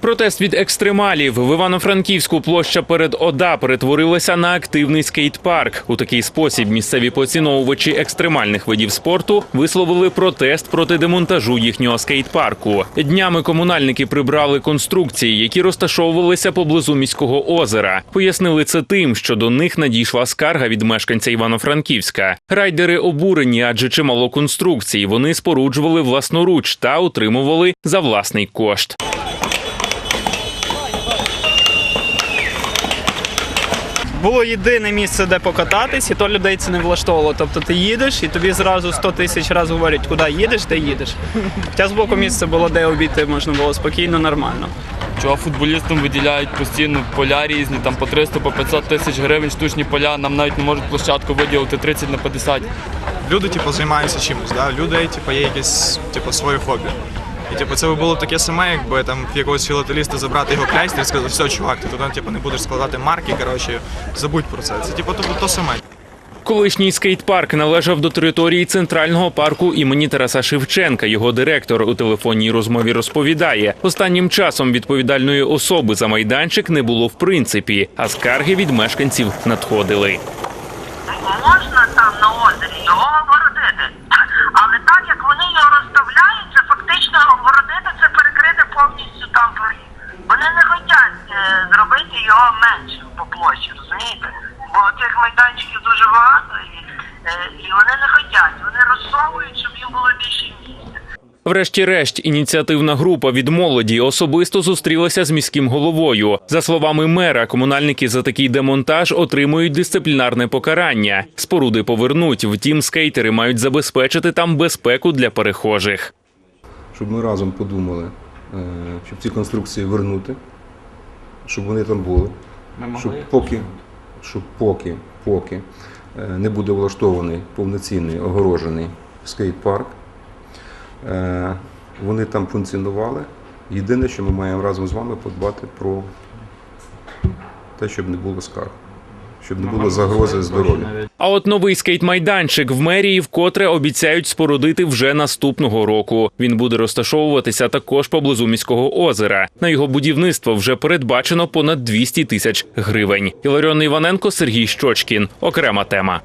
Протест від екстремалів в Івано-Франківську площа перед ОДА перетворилася на активний скейт-парк. У такий спосіб місцеві поціновувачі екстремальних видів спорту висловили протест проти демонтажу їхнього скейт-парку. Днями комунальники прибрали конструкції, які розташовувалися поблизу міського озера. Пояснили це тим, що до них надійшла скарга від мешканця Івано-Франківська. Райдери обурені, адже чимало конструкцій вони споруджували власноруч та утримували за власний кошт. Було єдине місце, де покататись, і то людей це не влаштовувало. Тобто ти їдеш і тобі зразу 100 тисяч разів говорять, куди їдеш, де їдеш. Хоча з боку місце було, де обійти можна було спокійно, нормально. Чого футболістам виділяють постійно поля різні, там по 300, по 500 тисяч гривень штучні поля, нам навіть не можуть площадку виділити 30 на 50. люди, типу, займаються чимось, да? люди, типу, є якесь типу, своє хобі. І типу, це би було таке саме, якби там в якогось філателіста забрати його кляйстер і сказати, все, чувак, ти туди типу, не будеш складати марки, коротше, забудь про це. Це типу то, то саме. Колишній скейт-парк належав до території центрального парку імені Тараса Шевченка. Його директор у телефонній розмові розповідає: останнім часом відповідальної особи за майданчик не було в принципі, а скарги від мешканців надходили. можна там на озері його огородити. Але так як вони його розставляють, це фактично огородити це перекрити повністю там дворі. Вони не хочуть е, зробити його меншим по площі, розумієте? Бо тих майданчиків дуже багато і, е, і вони не хочуть. Вони розсовують, щоб їм було більше місця. Врешті-решт, ініціативна група від молоді особисто зустрілася з міським головою. За словами мера, комунальники за такий демонтаж отримують дисциплінарне покарання. Споруди повернуть. Втім, скейтери мають забезпечити там безпеку для перехожих. щоб ми разом подумали, е, щоб ці конструкції вернути, щоб вони там були, щоб поки, щоб поки, поки не буде влаштований повноцінний огорожений скейт-парк, е, вони там функціонували. Єдине, що ми маємо разом з вами подбати про те, щоб не було скарг, щоб не було загрози здоров'ю. А от новий скейт-майданчик в мерії вкотре обіцяють спорудити вже наступного року. Він буде розташовуватися також поблизу міського озера. На його будівництво вже передбачено понад 200 тисяч гривень. Іларіон Іваненко, Сергій Щочкін. Окрема тема.